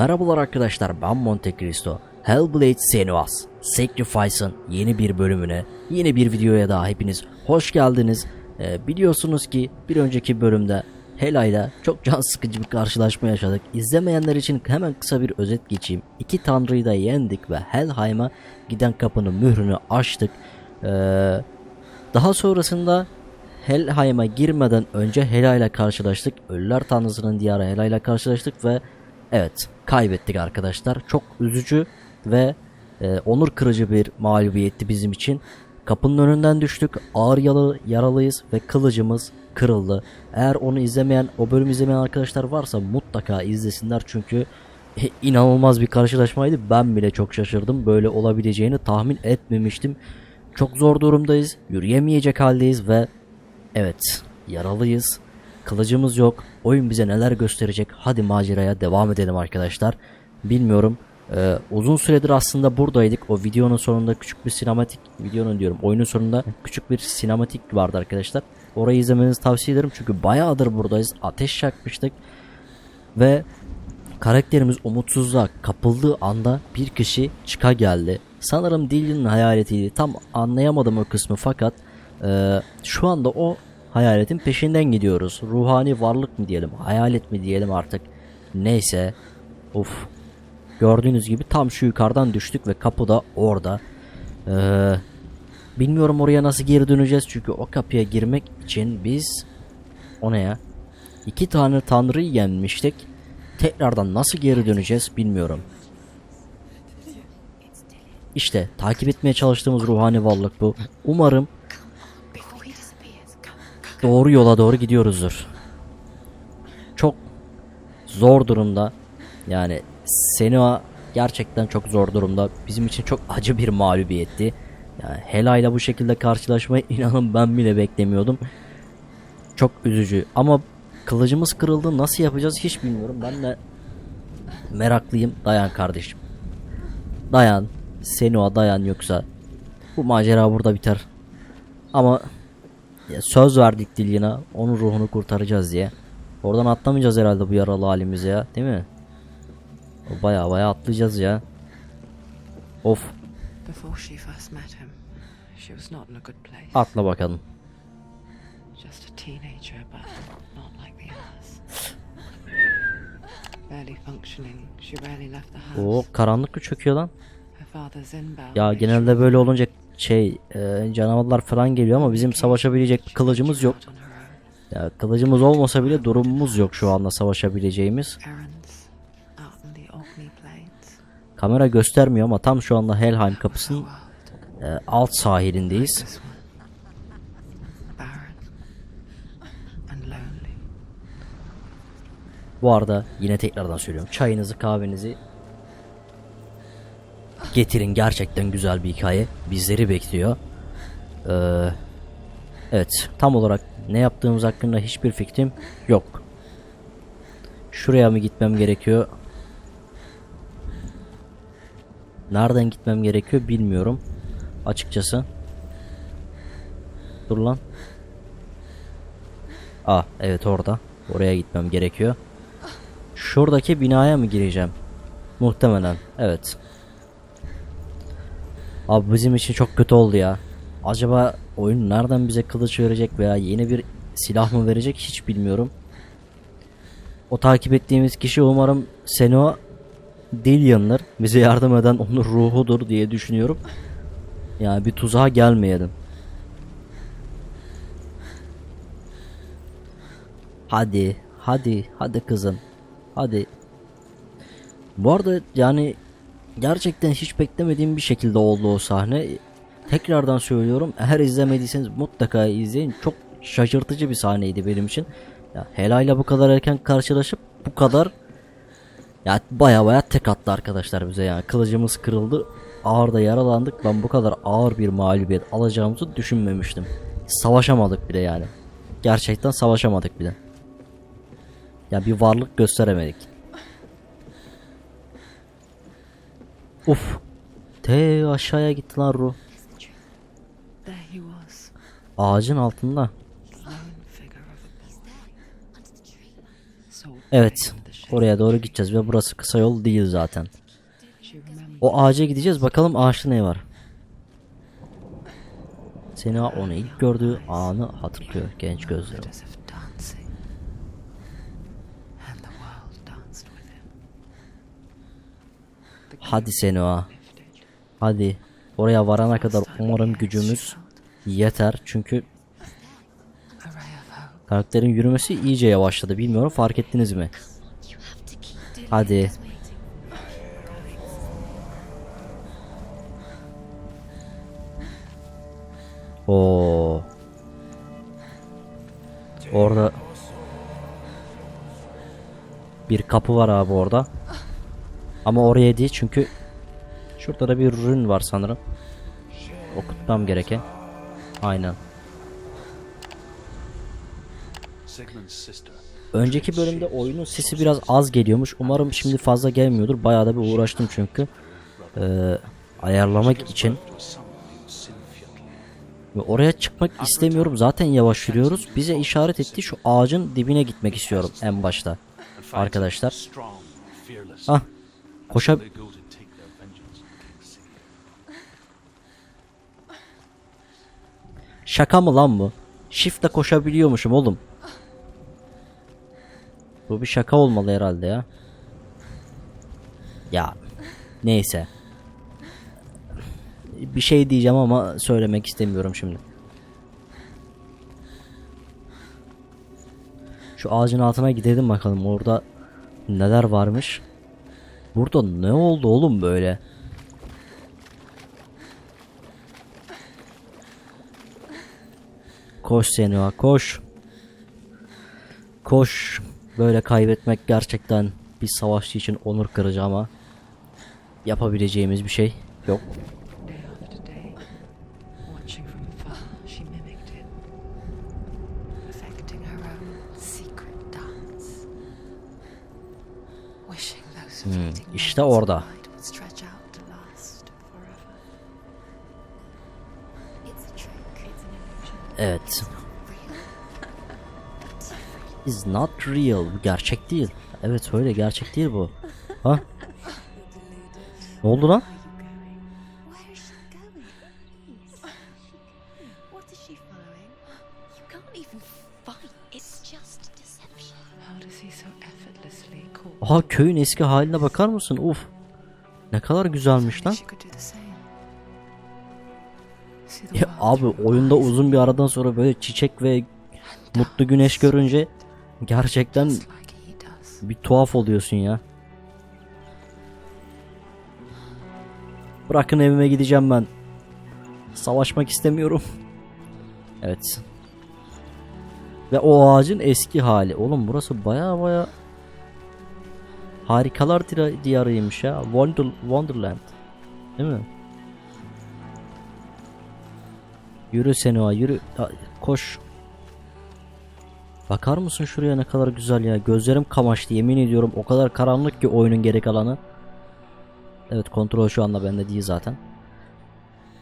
Merhabalar arkadaşlar ben Monte Cristo. Hellblade Senuas Sacrifice'ın yeni bir bölümüne, yeni bir videoya daha hepiniz hoş geldiniz. Ee, biliyorsunuz ki bir önceki bölümde Hela ile çok can sıkıcı bir karşılaşma yaşadık. İzlemeyenler için hemen kısa bir özet geçeyim. İki tanrıyı da yendik ve Helheim'a giden kapının mührünü açtık. Ee, daha sonrasında Helheim'a girmeden önce Hela ile karşılaştık. Ölüler Tanrısı'nın diyarı Hela ile karşılaştık ve evet kaybettik arkadaşlar. Çok üzücü ve e, onur kırıcı bir mağlubiyetti bizim için. Kapının önünden düştük. Ağır yaralı, yaralıyız ve kılıcımız kırıldı. Eğer onu izlemeyen, o bölümü izlemeyen arkadaşlar varsa mutlaka izlesinler çünkü e, inanılmaz bir karşılaşmaydı. Ben bile çok şaşırdım. Böyle olabileceğini tahmin etmemiştim. Çok zor durumdayız. Yürüyemeyecek haldeyiz ve evet yaralıyız. Kılıcımız yok. Oyun bize neler gösterecek? Hadi maceraya devam edelim arkadaşlar. Bilmiyorum. Ee, uzun süredir aslında buradaydık. O videonun sonunda küçük bir sinematik videonun diyorum. Oyunun sonunda küçük bir sinematik vardı arkadaşlar. Orayı izlemenizi tavsiye ederim çünkü bayağıdır buradayız. Ateş yakmıştık ve karakterimiz umutsuzluğa kapıldığı anda bir kişi çıka geldi. Sanırım Dilli'nin hayaletiydi. Tam anlayamadım o kısmı fakat e, şu anda o hayaletin peşinden gidiyoruz. Ruhani varlık mı diyelim, hayalet mi diyelim artık. Neyse. Uf. Gördüğünüz gibi tam şu yukarıdan düştük ve kapı da orada. Ee, bilmiyorum oraya nasıl geri döneceğiz çünkü o kapıya girmek için biz o ne ya? İki tane tanrıyı yenmiştik. Tekrardan nasıl geri döneceğiz bilmiyorum. İşte takip etmeye çalıştığımız ruhani varlık bu. Umarım doğru yola doğru gidiyoruzdur. Çok zor durumda. Yani Senua gerçekten çok zor durumda. Bizim için çok acı bir mağlubiyetti. Yani Hela ile bu şekilde karşılaşmayı inanın ben bile beklemiyordum. Çok üzücü ama kılıcımız kırıldı nasıl yapacağız hiç bilmiyorum. Ben de meraklıyım. Dayan kardeşim. Dayan. Senua dayan yoksa bu macera burada biter. Ama söz verdik Dilyana onun ruhunu kurtaracağız diye. Oradan atlamayacağız herhalde bu yaralı halimize ya değil mi? Baya baya atlayacağız ya. Of atla bakalım. Just a teenager, but not like the others. Barely functioning, she rarely left the O karanlık mı çöküyor lan? Ya genelde böyle olunca şey e, canavarlar falan geliyor ama bizim savaşabilecek bir kılıcımız yok. Ya kılıcımız olmasa bile durumumuz yok şu anda savaşabileceğimiz. Kamera göstermiyor ama tam şu anda Helheim kapısının e, alt sahilindeyiz. Bu arada yine tekrardan söylüyorum. Çayınızı kahvenizi getirin. Gerçekten güzel bir hikaye. Bizleri bekliyor. Ee, evet. Tam olarak ne yaptığımız hakkında hiçbir fikrim yok. Şuraya mı gitmem gerekiyor? Nereden gitmem gerekiyor bilmiyorum. Açıkçası. Dur lan. Ah evet orada. Oraya gitmem gerekiyor. Şuradaki binaya mı gireceğim? Muhtemelen. Evet. Abi bizim için çok kötü oldu ya. Acaba oyun nereden bize kılıç verecek veya yeni bir silah mı verecek hiç bilmiyorum. O takip ettiğimiz kişi umarım Seno Dillian'dır. Bize yardım eden onun ruhudur diye düşünüyorum. Yani bir tuzağa gelmeyelim. Hadi, hadi, hadi kızım. Hadi. Bu arada yani gerçekten hiç beklemediğim bir şekilde oldu o sahne. Tekrardan söylüyorum eğer izlemediyseniz mutlaka izleyin. Çok şaşırtıcı bir sahneydi benim için. Ya Hela ile bu kadar erken karşılaşıp bu kadar ya baya baya tek attı arkadaşlar bize yani. Kılıcımız kırıldı. Ağır da yaralandık. Ben bu kadar ağır bir mağlubiyet alacağımızı düşünmemiştim. Savaşamadık bile yani. Gerçekten savaşamadık bile. Ya bir varlık gösteremedik. Uf. Te aşağıya gitti lan was, Ağacın altında. Evet. Oraya doğru gideceğiz ve burası kısa yol değil zaten. O ağaca gideceğiz bakalım ağaçta ne var. Sena onu ilk gördüğü anı hatırlıyor genç gözleri. us of dancing. And the world danced with him. Hadi Senua. Hadi. Oraya varana kadar umarım gücümüz yeter. Çünkü karakterin yürümesi iyice yavaşladı. Bilmiyorum fark ettiniz mi? Hadi. Oo. Orada bir kapı var abi orada. Ama oraya değil çünkü şurada da bir rün var sanırım. Okutmam gereken. Aynen. Önceki bölümde oyunun sesi biraz az geliyormuş. Umarım şimdi fazla gelmiyordur. Bayağı da bir uğraştım çünkü. Ee, ayarlamak için. Ve oraya çıkmak istemiyorum. Zaten yavaş yürüyoruz. Bize işaret etti şu ağacın dibine gitmek istiyorum en başta. Arkadaşlar. Ah. Koşa. Şaka mı lan bu? Shift'le koşabiliyormuşum oğlum. Bu bir şaka olmalı herhalde ya. Ya neyse. Bir şey diyeceğim ama söylemek istemiyorum şimdi. Şu ağacın altına gidelim bakalım orada neler varmış. Burada ne oldu oğlum böyle? Koş Senua koş. Koş. Böyle kaybetmek gerçekten bir savaşçı için onur kırıcı ama yapabileceğimiz bir şey yok. An illusion. Evet. Is not real. Bu gerçek değil. Evet öyle gerçek değil bu. Ha? Ne oldu lan? Aha köyün eski haline bakar mısın? Uf. Ne kadar güzelmiş lan. Ya abi oyunda uzun bir aradan sonra böyle çiçek ve mutlu güneş görünce gerçekten bir tuhaf oluyorsun ya. Bırakın evime gideceğim ben. Savaşmak istemiyorum. Evet. Ve o ağacın eski hali. Oğlum burası baya baya harikalar diyarıymış ya. Wonder, Wonderland. Değil mi? Yürü Senua yürü. Koş. Bakar mısın şuraya ne kadar güzel ya. Gözlerim kamaştı yemin ediyorum. O kadar karanlık ki oyunun geri kalanı. Evet kontrol şu anda bende değil zaten.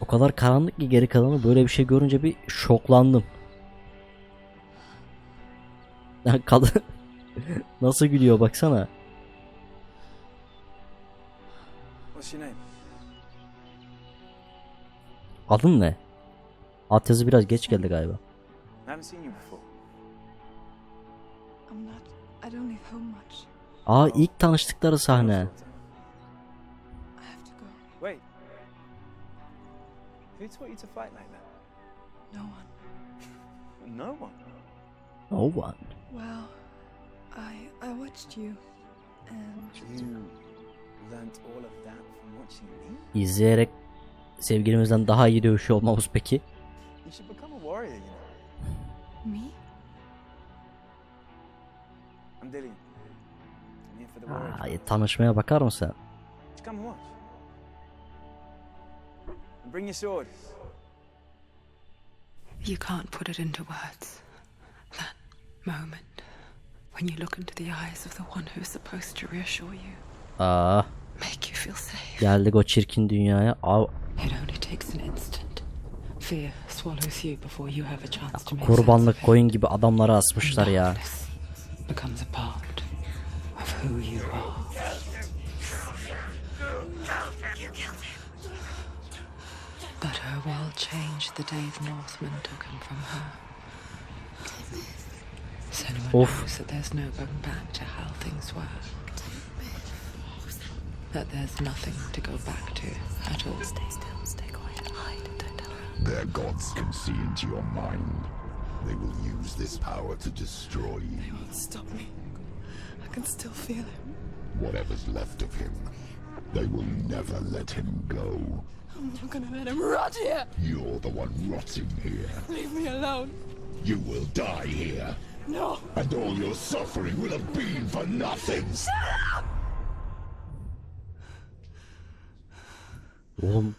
O kadar karanlık ki geri kalanı böyle bir şey görünce bir şoklandım. Kadın nasıl gülüyor baksana. What's your name? Adın ne? Alt yazı biraz geç geldi galiba. I haven't seen you before. I'm not. I don't leave home much. Aa ilk tanıştıkları sahne. I have to go. Wait. Who taught you to fight like that? No one. No one. No one. Well, I I watched you, and You İzleyerek sevgilimizden daha iyi dövüşüyor olmamız peki? Me. Aa, tanışmaya bakar mısın? Bring your sword. You can't put it into words. That moment when you look into the eyes of the one who's supposed to reassure you, Aa, make you feel safe. geldik o çirkin dünyaya. Aa, It only takes an instant. Fear swallows you before you have a chance to make kurbanlık koyun gibi adamları asmışlar ya. Darkness becomes a part of who you are. But her world changed the day the Northmen took him from her. Senua Oof. knows that there's no going back to how things were. That there's nothing to go back to at all. Stay still, stay quiet, hide, don't tell her. Their gods can see into your mind. They will use this power to destroy you. They won't stop me. I can still feel him. Whatever's left of him. They will never let him go. I'm not gonna let him rot here. You're the one rotting here. Leave me alone. You will die here. No. And all your suffering will have been for nothing. Oğlum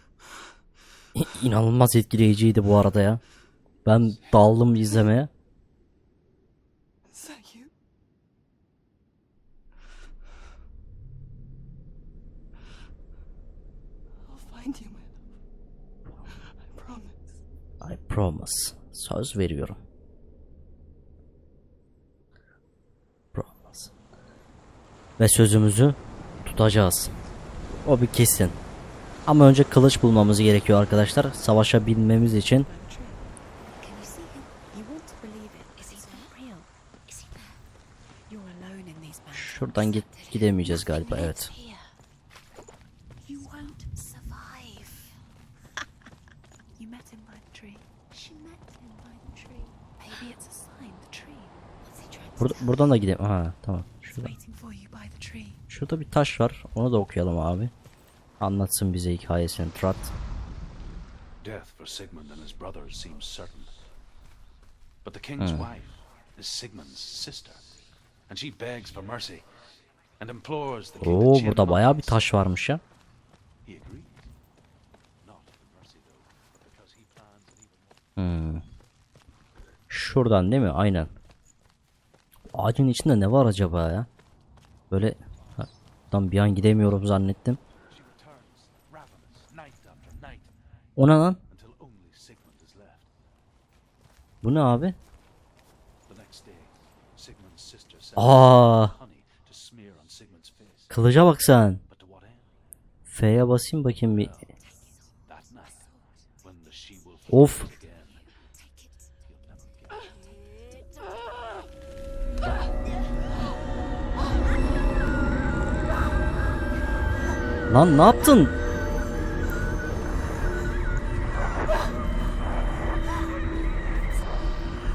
inanılmaz etkileyiciydi bu arada ya. Ben daldım izlemeye. I promise. Söz veriyorum. Promise. Ve sözümüzü tutacağız. O bir kesin. Ama önce kılıç bulmamız gerekiyor arkadaşlar. Savaşabilmemiz için. Can you see him? You want to believe it. Is he not real? Is he there? You're alone in these mountains. Şuradan git gidemeyeceğiz galiba evet. Burada, buradan da gidelim. Ha tamam. Şurada, şurada bir taş var. Onu da okuyalım abi. Anlatsın bize hikayesini Trat. Death for Sigmund and his brothers seems certain. But the king's wife is Sigmund's sister, and she begs for mercy and implores the king Oo burada bayağı bir taş varmış ya. More. Şuradan değil mi? Aynen. Ağacın içinde ne var acaba ya? Böyle tam bir an gidemiyorum zannettim. Night, O ne lan? Bu ne abi? Aa, kılıca bak sen. F'ye basayım bakayım bir. Of. Lan ne yaptın?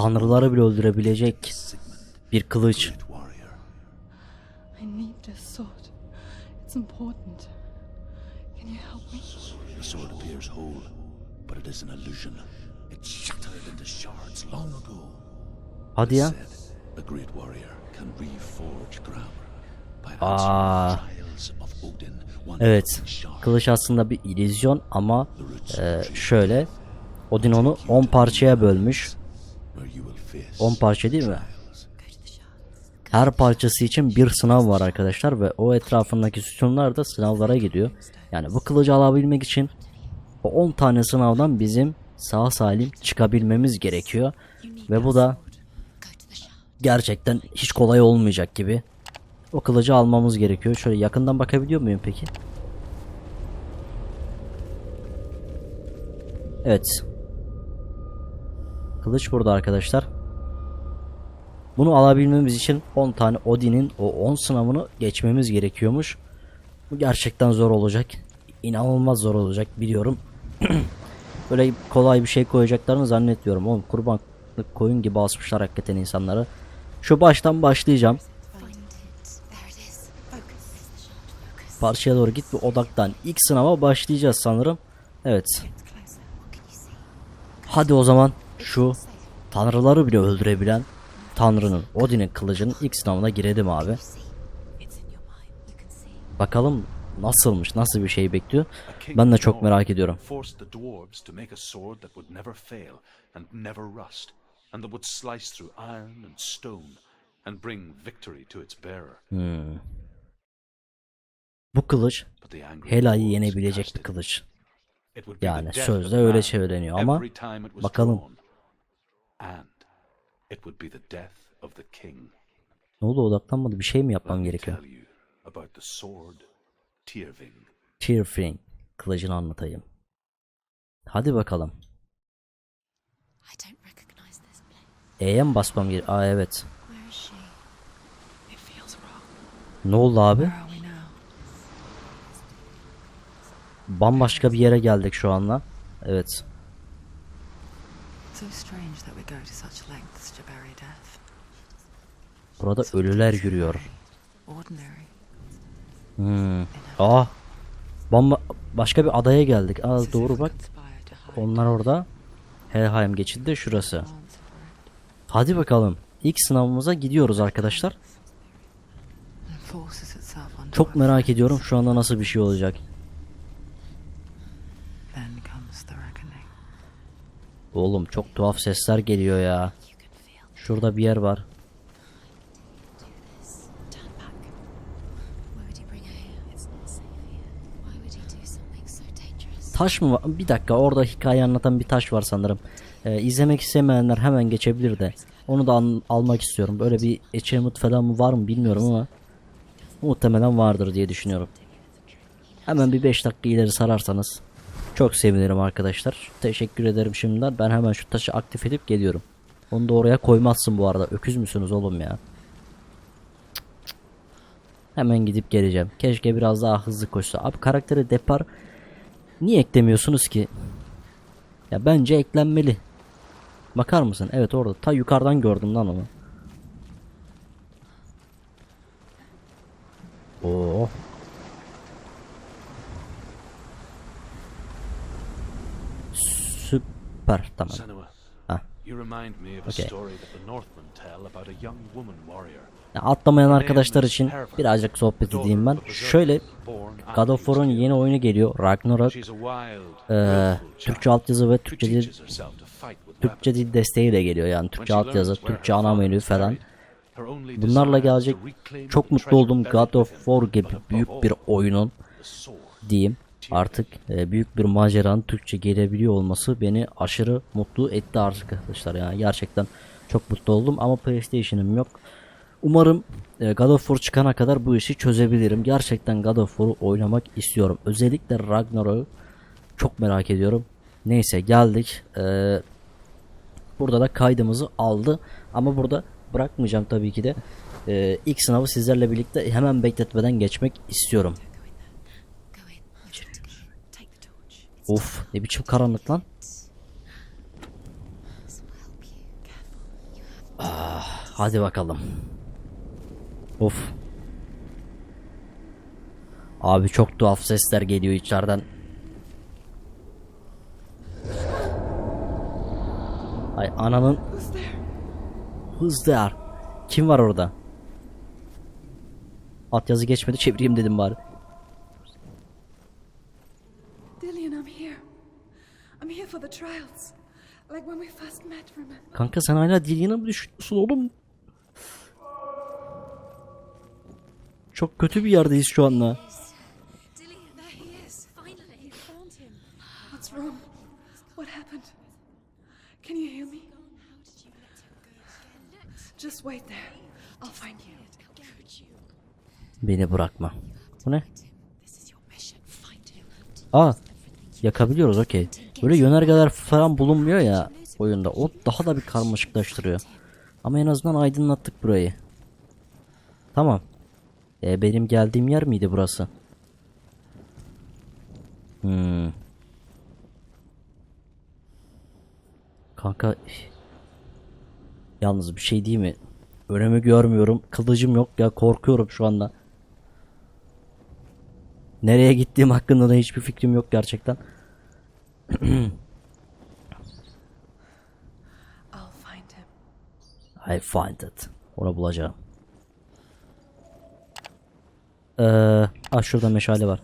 tanrıları bile öldürebilecek bir kılıç. Hadi ya. Aa. Evet. Kılıç aslında bir illüzyon ama e, şöyle Odin onu 10 parçaya bölmüş. 10 parça değil mi? Her parçası için bir sınav var arkadaşlar ve o etrafındaki sütunlar da sınavlara gidiyor. Yani bu kılıcı alabilmek için o 10 tane sınavdan bizim sağ salim çıkabilmemiz gerekiyor. Ve bu da gerçekten hiç kolay olmayacak gibi. O kılıcı almamız gerekiyor. Şöyle yakından bakabiliyor muyum peki? Evet. Kılıç burada arkadaşlar. Bunu alabilmemiz için 10 tane Odin'in o 10 sınavını geçmemiz gerekiyormuş. Bu gerçekten zor olacak. İnanılmaz zor olacak biliyorum. Böyle kolay bir şey koyacaklarını zannetmiyorum. Oğlum kurban koyun gibi asmışlar hakikaten insanları. Şu baştan başlayacağım. Parçaya doğru git ve odaktan. İlk sınava başlayacağız sanırım. Evet. Hadi o zaman şu tanrıları bile öldürebilen Tanrı'nın Odin'in kılıcının ilk sınavına girelim abi. Bakalım nasılmış, nasıl bir şey bekliyor. Ben de çok merak ediyorum. Bearer. Bu kılıç Hela'yı yenebilecek bir kılıç. Yani sözde öyle söyleniyor ama bakalım. And it would be the death of the king. Ne oldu odaklanmadı bir şey mi yapmam gerekiyor? tell you about the sword Tyrving. Tearfring kılıcını anlatayım. Hadi bakalım. I don't recognize this place. E'ye mi basmam gerek? Aa evet. Where is she? It feels wrong. Ne oldu abi? Where are we now? Bambaşka bir yere geldik şu anda. Evet. So strange that we go to such lengths to bury death. Burada ölüler yürüyor. Hmm. Aa. Bamba başka bir adaya geldik. Aa doğru bak. Onlar orada. Helheim geçidi de şurası. Hadi bakalım. İlk sınavımıza gidiyoruz arkadaşlar. Çok merak ediyorum şu anda nasıl bir şey olacak. Oğlum çok tuhaf sesler geliyor ya. Şurada bir yer var. Taş mı var? Bir dakika orada hikaye anlatan bir taş var sanırım. Ee, izlemek istemeyenler hemen geçebilir de. Onu da almak istiyorum. Böyle bir achievement falan mı var mı bilmiyorum ama. Muhtemelen vardır diye düşünüyorum. Hemen bir 5 dakika ileri sararsanız. Çok sevinirim arkadaşlar. Teşekkür ederim şimdiden. Ben hemen şu taşı aktif edip geliyorum. Onu da oraya koymazsın bu arada. Öküz müsünüz oğlum ya? Hemen gidip geleceğim. Keşke biraz daha hızlı koşsa. Abi karakteri depar Niye eklemiyorsunuz ki? Ya bence eklenmeli. Bakar mısın? Evet orada. Ta yukarıdan gördüm lan onu. Oo. Süper. Tamam. Senua, Ah. you remind me of a Okay. story that the Northmen tell about a young woman warrior. Ya atlamayan arkadaşlar için birazcık sohbet edeyim ben. Şöyle God of War'un yeni oyunu geliyor. Ragnarok. Ee, Türkçe altyazı ve Türkçe dil, Türkçe dil desteğiyle geliyor yani Türkçe altyazı, Türkçe ana menü falan. Bunlarla gelecek çok mutlu buried God of War gibi büyük bir oyunun diyeyim artık e, büyük bir maceranın Türkçe gelebiliyor olması beni aşırı mutlu etti arkadaşlar yani gerçekten çok mutlu oldum ama PlayStation'ım yok. Umarım e, God of War çıkana kadar bu işi çözebilirim. Gerçekten God of War'u oynamak istiyorum. Özellikle Ragnarok'u çok merak ediyorum. Neyse geldik. E, burada da kaydımızı aldı. Ama burada bırakmayacağım tabii ki de. E, ilk sınavı sizlerle birlikte hemen bekletmeden geçmek istiyorum. Go in. You should take the torch. Of ne biçim karanlık lan. Careful. Hadi bakalım. Of. Abi çok tuhaf sesler geliyor içeriden. Ay ananın there? Kim var orada? Alt yazı geçmedi çevireyim dedim bari. Dillian, I'm here. I'm here for the trials. Like when we first met, remember? Kanka sen hala Dillian'ı mı düşünüyorsun oğlum? Çok kötü bir yerdeyiz şu anda. Beni bırakma. Bu ne? Aa yakabiliyoruz okey. Böyle yönergeler falan bulunmuyor ya oyunda. O daha da bir karmaşıklaştırıyor. Ama en azından aydınlattık burayı. Tamam. E, benim geldiğim yer miydi burası? Hmm. Kanka Yalnız bir şey değil mi? Önümü görmüyorum. Kılıcım yok ya korkuyorum şu anda. Nereye gittiğim hakkında da hiçbir fikrim yok gerçekten. I'll find him. I find it. Onu bulacağım. Ee, Ah şurada meşale var.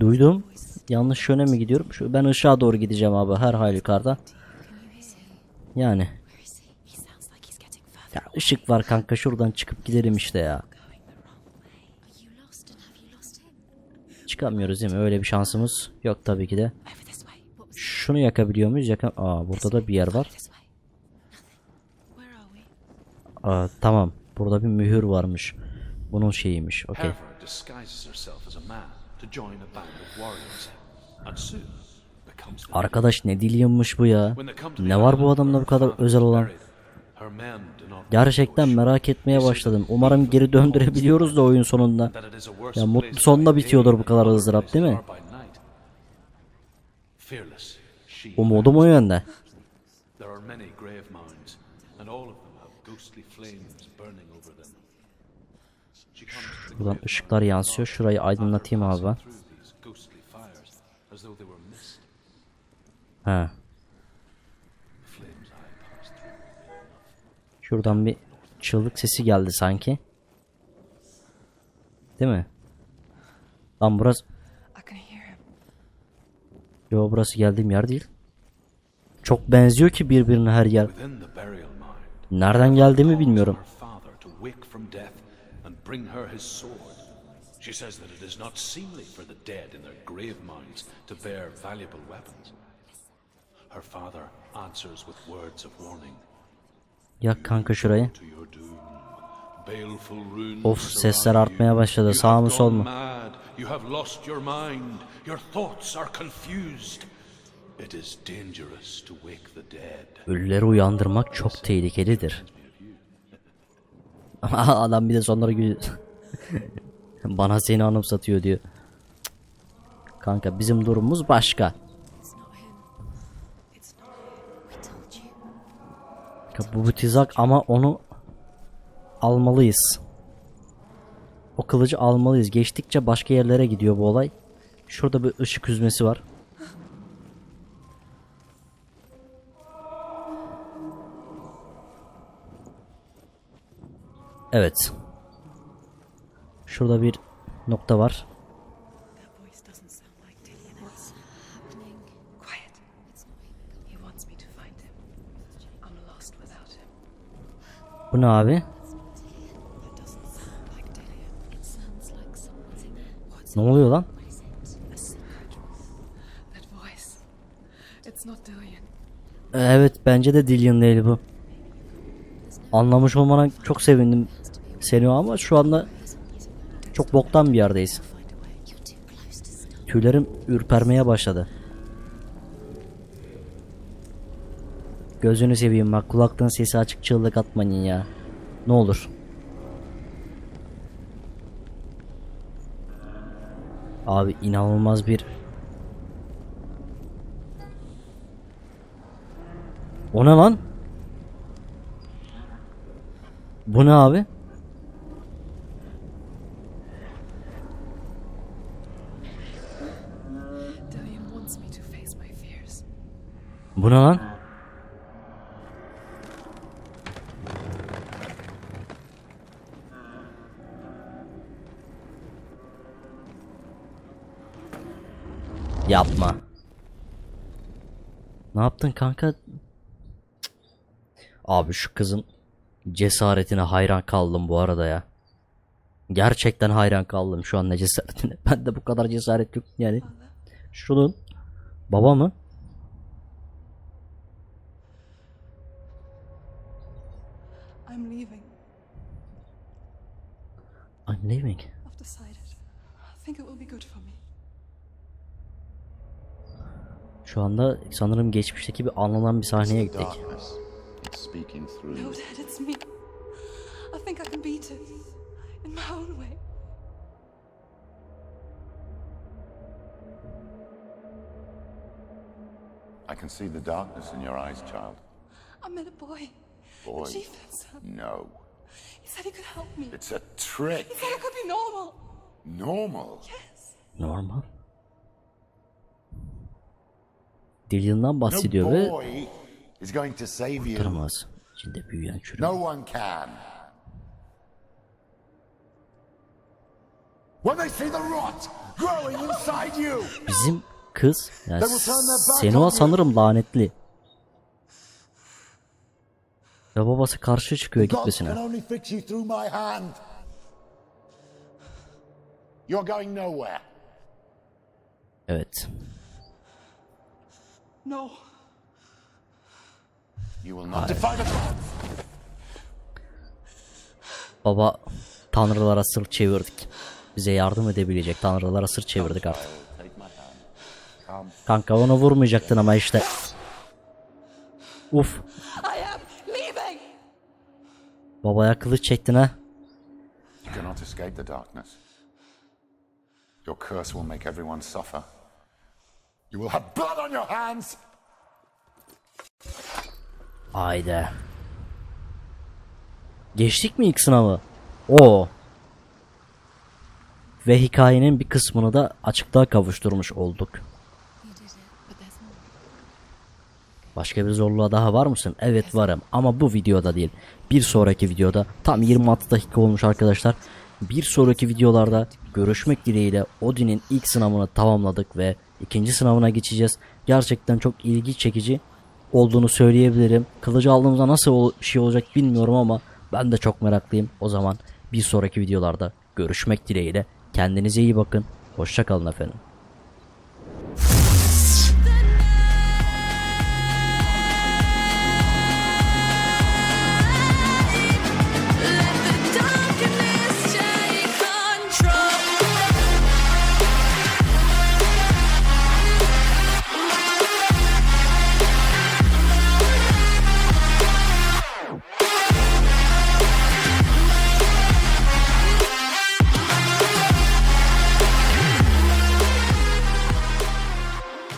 Duydum. Yanlış yöne mi gidiyorum? Şu, ben ışığa doğru gideceğim abi her halükarda. Yani. Ya ışık var kanka şuradan çıkıp gidelim işte ya. Are you lost and have you lost him? Çıkamıyoruz değil mi? Öyle bir şansımız yok tabii ki de. Şunu yakabiliyor muyuz? Yaka Aa burada da bir yer var. Aa, tamam. Burada bir mühür varmış. Bunun şeyiymiş. Okey. Arkadaş ne dilyummuş bu ya. Ne var bu adamda bu kadar özel olan? Gerçekten merak etmeye başladım. Umarım geri döndürebiliyoruz da oyun sonunda. Ya mutlu by bitiyordur bu kadar ızdırap değil mi? Umudum o yönde. Buradan ışıklar yansıyor. Şurayı aydınlatayım abi ben. through Şuradan bir çığlık sesi geldi sanki. Değil mi? Lan burası... Yo burası geldiğim yer değil. Çok benziyor ki birbirine her yer. Nereden geldiğimi bilmiyorum. She says that it is not seemly for the dead in their grave mounds to bear valuable weapons. Her father answers with words of warning. Yak kanka şurayı. Of, sesler artmaya başladı. Sağ mı, sol mu? You have lost your mind. Your thoughts are confused. It is dangerous to wake the dead. Ölüleri uyandırmak çok tehlikelidir. Adam bir de sonları gülüyor. Bana seni anımsatıyor diyor. Kanka bizim durumumuz başka. Bu bir tuzak ama onu almalıyız. O kılıcı almalıyız. Geçtikçe başka yerlere gidiyor bu olay. Şurada bir ışık hüzmesi var. Evet. Şurada bir nokta var. That voice doesn't sound like Dillian. What's happening? Quiet. It's not him. He wants me to find him. I'm lost without him. Bu ne abi? That doesn't sound like Dillian. It sounds like someone's in there. What's Ne oluyor lan? Evet bence de Dillian değil bu. Anlamış olmana çok sevindim seni ama şu anda çok boktan bir yerdeyiz. Tüylerim ürpermeye başladı. Gözünü seveyim bak kulaklığın sesi açık çığlık atmayın ya. Ne olur. Abi inanılmaz bir O ne lan? Bu ne abi? Bu ne lan? Yapma. Ne yaptın kanka? Cık. Abi şu kızın cesaretine hayran kaldım bu arada ya. Gerçekten hayran kaldım şu an ne cesaretine. Ben de bu kadar cesaret yok yani. Şunun baba mı? I'm leaving. I'm leaving. I've decided. I think it will be good for me. Şu anda sanırım geçmişteki bir anlanan bir sahneye the gittik. I think I can beat it. In my own way. I can see the darkness in your eyes, child. I met a boy. Boy. Chieftain's son. No. He said he could help me. It's a trick. He said I could be normal. Normal. Yes. Normal. delilinden bahsediyor ve kurtaramaz. İçinde büyüyen çürüm. Bizim kız yani Senua sanırım lanetli. Ve babası karşı çıkıyor gitmesine. You're going nowhere. Evet. No. You will not defy the gods. Baba tanrılara sırt çevirdik. Bize yardım edebilecek tanrılara sırt çevirdik artık. Kanka onu vurmayacaktın ama işte. Uf. Babaya kılıç çektin ha. You cannot escape the darkness. Your curse will make everyone suffer. You will have blood on your hands. Haydi. Geçtik mi ilk sınavı? Oo. Ve hikayenin bir kısmını da açıklığa kavuşturmuş olduk. Başka bir zorluğa daha var mısın? Evet varım ama bu videoda değil. Bir sonraki videoda tam 26 dakika olmuş arkadaşlar. Bir sonraki videolarda görüşmek dileğiyle Odin'in ilk sınavını tamamladık ve ikinci sınavına geçeceğiz. Gerçekten çok ilgi çekici olduğunu söyleyebilirim. Kılıcı aldığımızda nasıl bir şey olacak bilmiyorum ama ben de çok meraklıyım. O zaman bir sonraki videolarda görüşmek dileğiyle. Kendinize iyi bakın. Hoşçakalın efendim.